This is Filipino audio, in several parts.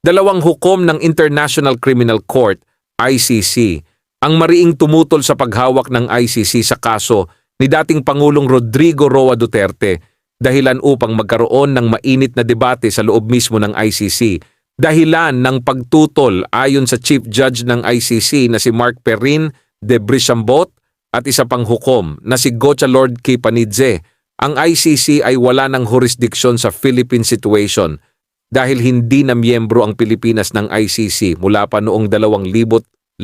Dalawang hukom ng International Criminal Court, ICC, ang mariing tumutol sa paghawak ng ICC sa kaso ni dating Pangulong Rodrigo Roa Duterte dahilan upang magkaroon ng mainit na debate sa loob mismo ng ICC dahilan ng pagtutol ayon sa Chief Judge ng ICC na si Mark Perrin de Brisambot at isa pang hukom na si Gocha Lord Kipanidze. Ang ICC ay wala ng jurisdiksyon sa Philippine situation dahil hindi na miyembro ang Pilipinas ng ICC mula pa noong 2019.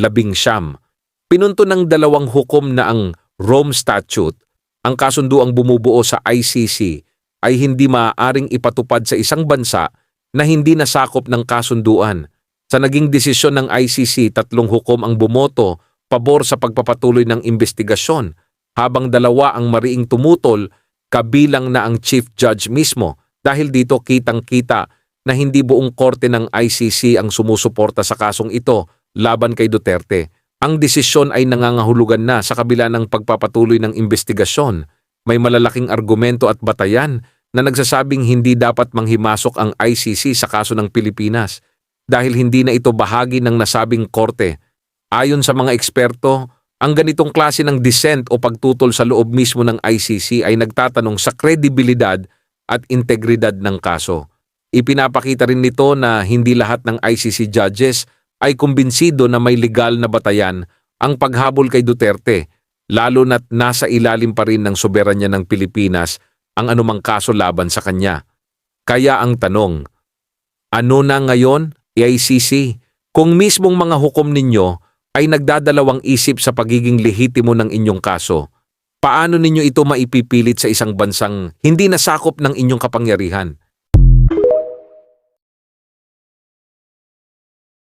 Pinunto ng dalawang hukom na ang Rome Statute, ang kasunduang bumubuo sa ICC ay hindi maaaring ipatupad sa isang bansa na hindi nasakop ng kasunduan. Sa naging desisyon ng ICC, tatlong hukom ang bumoto pabor sa pagpapatuloy ng investigasyon, habang dalawa ang mariing tumutol kabilang na ang Chief Judge mismo dahil dito kitang-kita na hindi buong korte ng ICC ang sumusuporta sa kasong ito laban kay Duterte. Ang desisyon ay nangangahulugan na sa kabila ng pagpapatuloy ng investigasyon. May malalaking argumento at batayan na nagsasabing hindi dapat manghimasok ang ICC sa kaso ng Pilipinas dahil hindi na ito bahagi ng nasabing korte. Ayon sa mga eksperto, ang ganitong klase ng dissent o pagtutol sa loob mismo ng ICC ay nagtatanong sa kredibilidad at integridad ng kaso. Ipinapakita rin nito na hindi lahat ng ICC judges ay kumbinsido na may legal na batayan ang paghabol kay Duterte, lalo na't nasa ilalim pa rin ng soberanya ng Pilipinas ang anumang kaso laban sa kanya. Kaya ang tanong, ano na ngayon, AICC, kung mismong mga hukom ninyo ay nagdadalawang isip sa pagiging lehitimo ng inyong kaso, paano ninyo ito maipipilit sa isang bansang hindi nasakop ng inyong kapangyarihan?